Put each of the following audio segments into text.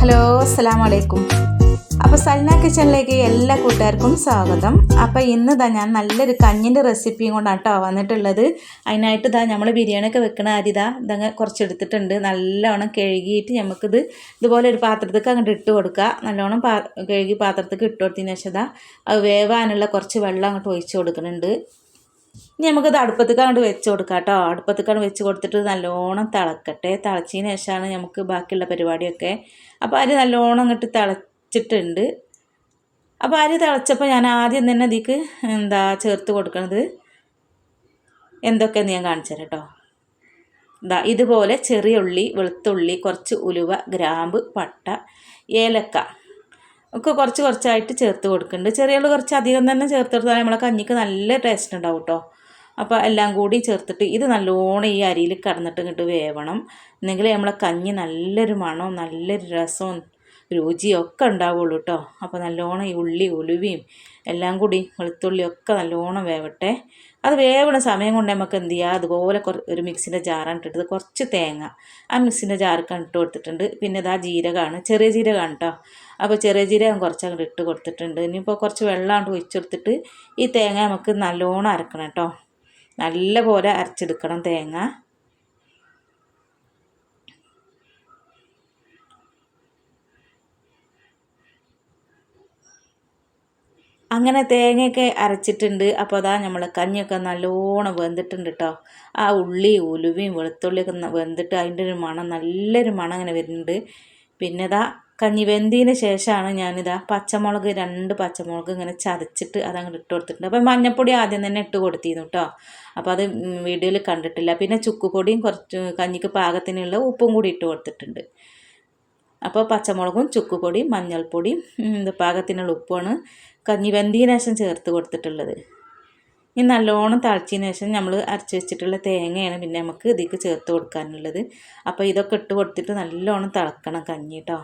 Hello അസ്സലാമു അലൈക്കും അപ്പോൾ സൽന കിച്ചണിലേക്ക് എല്ലാ കൂട്ടുകാർക്കും സ്വാഗതം. അപ്പോൾ ഇന്ന് ഇതാ ഞാൻ നല്ലൊരു കഞ്ഞിന്റെ റെസിപ്പിയും കൊണ്ടാണ് കേട്ടോ വന്നിട്ടുള്ളത്. അതിനായിട്ട് ഇതാ നമ്മൾ ബിരിയാണിയൊക്കെ വെക്കണ അരി ഇതാ ഇതങ്ങ് കുറച്ചെടുത്തിട്ടുണ്ട്. നല്ലോണം കഴുകിയിട്ട് നമുക്കിത് ഇതുപോലെ ഒരു പാത്രത്തേക്ക് അങ്ങോട്ട് ഇട്ട് കൊടുക്കുക. നല്ലോണം പാ കഴുകി പാത്രത്തേക്ക് ഇട്ട് കൊടുത്തതിന് ശേഷം ഇതാ അത് വേവാനുള്ള കുറച്ച് വെള്ളം അങ്ങോട്ട് ഒഴിച്ച് കൊടുക്കുന്നുണ്ട്. ഇനി നമുക്കത് അടുപ്പത്തേക്ക് അങ്ങോട്ട് വെച്ച് കൊടുക്കാം കേട്ടോ. അടുപ്പത്തേക്കാണ് വെച്ച് കൊടുത്തിട്ട് നല്ലോണം തിളക്കട്ടെ. തിളച്ചതിന് ശേഷമാണ് നമുക്ക് ബാക്കിയുള്ള പരിപാടിയൊക്കെ. അപ്പോൾ അരി നല്ലോണം അങ്ങോട്ട് തിളച്ചിട്ടുണ്ട് അപ്പോൾ അരി തിളച്ചപ്പോൾ ഞാൻ ആദ്യം തന്നെ അതിക്ക് എന്താ ചേർത്ത് കൊടുക്കണത് എന്തൊക്കെയെന്ന് ഞാൻ കാണിച്ചു തരാം കേട്ടോ. ഇതാ ഇതുപോലെ ചെറിയ ഉള്ളി വെളുത്തുള്ളി കുറച്ച് ഉലുവ ഗ്രാമ്പ് പട്ട ഏലക്ക ഒക്കെ കുറച്ച് കുറച്ചായിട്ട് ചേർത്ത് കൊടുക്കുന്നുണ്ട് ചെറിയ ഉള്ളി കുറച്ച് അധികം തന്നെ ചേർത്ത് കൊടുത്താൽ നമ്മളെ കഞ്ഞിക്ക് നല്ല ടേസ്റ്റ് ഉണ്ടാവും കേട്ടോ. അപ്പോൾ എല്ലാം കൂടി ചേർത്തിട്ട് ഇത് നല്ലോണം ഈ അരിയിൽ കടന്നിട്ട് ഇങ്ങോട്ട് വേവണം. എന്നെങ്കിൽ നമ്മളെ കഞ്ഞി നല്ലൊരു മണവും നല്ലൊരു രസവും രുചിയും ഒക്കെ ഉണ്ടാവുള്ളൂ കേട്ടോ അപ്പോൾ നല്ലോണം ഈ ഉള്ളി ഉലുവയും എല്ലാം കൂടി വെളുത്തുള്ളിയൊക്കെ നല്ലോണം വേവട്ടെ. അത് വേവണ സമയം കൊണ്ട് നമുക്ക് എന്ത് ചെയ്യുക അതുപോലെ ഒരു മിക്സിന്റെ ജാറാണ് ഇട്ടിട്ട് കുറച്ച് തേങ്ങ. ആ മിക്സിന്റെ ജാറൊക്കെ ഇട്ട് കൊടുത്തിട്ടുണ്ട്. പിന്നെ ഇതാ ജീരകമാണ് ചെറിയ ജീരകമാണ് കേട്ടോ അപ്പോൾ ചെറിയ ജീരകം കുറച്ച് അങ്ങോട്ട് ഇട്ട് കൊടുത്തിട്ടുണ്ട്. ഇനിയിപ്പോൾ കുറച്ച് വെള്ളം അങ്ങോട്ട് ഒഴിച്ചെടുത്തിട്ട് ഈ തേങ്ങ നമുക്ക് നല്ലോണം അരക്കണം കേട്ടോ നല്ല പോലെ അരച്ചെടുക്കണം തേങ്ങ. അങ്ങനെ തേങ്ങയൊക്കെ അരച്ചിട്ടുണ്ട്. അപ്പോൾ അതാ നമ്മൾ കഞ്ഞിയൊക്കെ നല്ലോണം വെന്തിട്ടുണ്ട് കേട്ടോ ആ ഉള്ളി ഉലുവയും വെളുത്തുള്ളിയൊക്കെ വെന്തിട്ട് അതിന്റെ ഒരു മണം നല്ലൊരു മണം അങ്ങനെ വരുന്നുണ്ട്. പിന്നെ ഇതാ കഞ്ഞി വെന്തതിന് ശേഷമാണ് ഞാനിതാ പച്ചമുളക് രണ്ട് പച്ചമുളക് ഇങ്ങനെ ചതച്ചിട്ട് അതങ്ങോട്ട് ഇട്ട് കൊടുത്തിട്ടുണ്ട്. അപ്പോൾ മഞ്ഞൾപ്പൊടി ആദ്യം തന്നെ ഇട്ട് കൊടുത്തിരുന്നു കേട്ടോ അപ്പോൾ അത് വീഡിയോയിൽ കണ്ടിട്ടില്ല. പിന്നെ ചുക്കുപൊടിയും കുറച്ച് കഞ്ഞിക്ക് പാകത്തിനുള്ള ഉപ്പും കൂടി ഇട്ട് കൊടുത്തിട്ടുണ്ട്. അപ്പോൾ പച്ചമുളകും ചുക്കുപൊടിയും മഞ്ഞൾപ്പൊടിയും പാകത്തിനുള്ള ഉപ്പാണ് കഞ്ഞി വെന്തതിന് ശേഷം ചേർത്ത് കൊടുത്തിട്ടുള്ളത്. ഇനി നല്ലോണം തളച്ചതിന് ശേഷം നമ്മൾ അരച്ച് വെച്ചിട്ടുള്ള തേങ്ങയാണ് പിന്നെ നമുക്ക് ഇതിലേക്ക് ചേർത്ത് കൊടുക്കാനുള്ളത്. അപ്പോൾ ഇതൊക്കെ ഇട്ട് കൊടുത്തിട്ട് നല്ലോണം തിളക്കണം കഞ്ഞി കേട്ടോ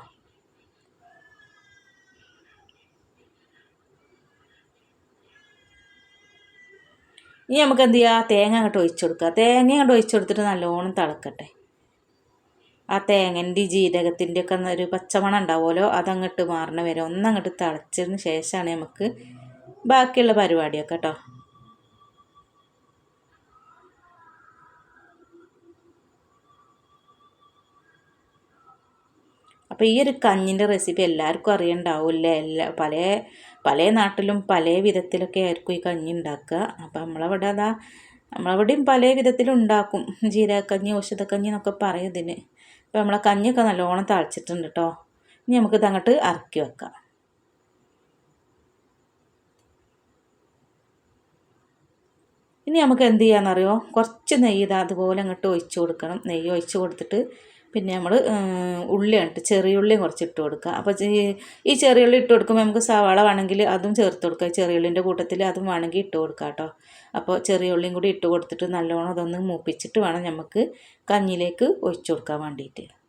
ഇനി നമുക്ക് എന്ത് ചെയ്യുക തേങ്ങ അങ്ങോട്ട് ഒഴിച്ചു കൊടുക്കുക. തേങ്ങ അങ്ങോട്ട് ഒഴിച്ചു കൊടുത്തിട്ട് നല്ലോണം തിളക്കട്ടെ. ആ തേങ്ങന്റെ ജീരകത്തിന്റെ ഒക്കെ ഒരു പച്ചമണം ഉണ്ടാവുമല്ലോ അതങ്ങോട്ട് മാറണ വരെ ഒന്നങ്ങോട്ട് തിളച്ചതിന് ശേഷമാണ് നമുക്ക് ബാക്കിയുള്ള പരിപാടിയൊക്കെ കേട്ടോ അപ്പോൾ ഈ ഒരു കഞ്ഞിന്റെ റെസിപ്പി എല്ലാവർക്കും അറിയണ്ടാവില്ലേ എല്ലാ പല പല നാട്ടിലും പല വിധത്തിലൊക്കെ ആയിരിക്കും ഈ കഞ്ഞി ഉണ്ടാക്കുക. അപ്പോൾ നമ്മളവിടെ അതാ നമ്മളവിടെയും പല വിധത്തിലുണ്ടാക്കും ജീരകക്കഞ്ഞി ഔഷധക്കഞ്ഞി എന്നൊക്കെ പറയും ഇതിന്. അപ്പോൾ നമ്മളെ കഞ്ഞിയൊക്കെ നല്ലോണം തളിച്ചിട്ടുണ്ട് കേട്ടോ ഇനി നമുക്കിത് അങ്ങോട്ട് ഇറക്കി വെക്കാം. ഇനി നമുക്ക് എന്ത് ചെയ്യാമെന്നറിയോ കുറച്ച് നെയ്യ് ഇതാ അതുപോലെ അങ്ങോട്ട് ഒഴിച്ചു കൊടുക്കണം. നെയ്യ് ഒഴിച്ചു കൊടുത്തിട്ട് പിന്നെ നമ്മൾ ഉള്ളിയാണ് ഇട്ട് ചെറിയ ഉള്ളിയും കുറച്ച് ഇട്ട് കൊടുക്കുക. അപ്പോൾ ഈ- ചെറിയ ഉള്ളി ഇട്ട് കൊടുക്കുമ്പോൾ നമുക്ക് സവാള വേണമെങ്കിൽ അതും ചേർത്ത് കൊടുക്കുക. ചെറിയ ഉള്ളിന്റെ കൂട്ടത്തിൽ അതും വേണമെങ്കിൽ ഇട്ട് കൊടുക്കുക കേട്ടോ. അപ്പോൾ ചെറിയ ഉള്ളിയും കൂടി ഇട്ട് കൊടുത്തിട്ട് നല്ലോണം അതൊന്ന് മൂപ്പിച്ചിട്ട് വേണം നമുക്ക് കഞ്ഞിയിലേക്ക് ഒഴിച്ച് കൊടുക്കാൻ വേണ്ടിയിട്ട്.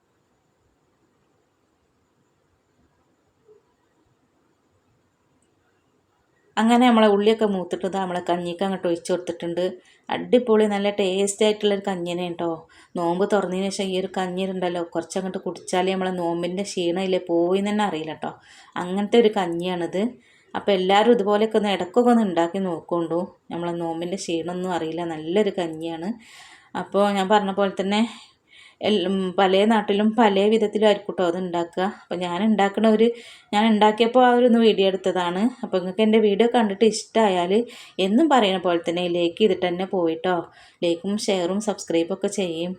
അങ്ങനെ നമ്മളെ ഉള്ളിയൊക്കെ മൂത്തിട്ട് ഇതാ നമ്മളെ കഞ്ഞിക്ക് അങ്ങോട്ട് ഒഴിച്ചു കൊടുത്തിട്ടുണ്ട്. അടിപൊളി നല്ല ടേസ്റ്റ് ആയിട്ടുള്ളൊരു കഞ്ഞിനെ കേട്ടോ. നോമ്പ് തുറന്നതിന് ശേഷം ഈ ഒരു കഞ്ഞിരുണ്ടല്ലോ കുറച്ചങ്ങോട്ട് കുടിച്ചാലേ നമ്മളെ നോമ്പിന്റെ ക്ഷീണമില്ലേ പോയി തന്നെ അറിയില്ല കേട്ടോ. അങ്ങനത്തെ ഒരു കഞ്ഞിയാണിത്. അപ്പോൾ എല്ലാവരും ഇതുപോലെയൊക്കെ ഒന്ന് ഇടയ്ക്കൊക്കെ ഒന്ന് ഉണ്ടാക്കി നോക്കൊണ്ടു നമ്മളെ നോമ്പിന്റെ ക്ഷീണമൊന്നും അറിയില്ല നല്ലൊരു കഞ്ഞിയാണ്. അപ്പോൾ ഞാൻ പറഞ്ഞ പോലെ തന്നെ പല നാട്ടിലും പല വിധത്തിലായിരിക്കും കേട്ടോ അത് ഉണ്ടാക്കുക അപ്പോൾ ഞാൻ ഉണ്ടാക്കുന്ന ഒരു ഞാൻ ഉണ്ടാക്കിയപ്പോൾ ആ ഒരു വീഡിയോ എടുത്തതാണ്. അപ്പോൾ നിങ്ങൾക്ക് എന്റെ വീഡിയോ കണ്ടിട്ട് ഇഷ്ടമായാൽ എന്നും പറയുന്ന പോലെ തന്നെ ലൈക്ക് ചെയ്തിട്ട് തന്നെ പോയിട്ടോ. ലൈക്കും ഷെയറും സബ്സ്ക്രൈബൊക്കെ ചെയ്യും.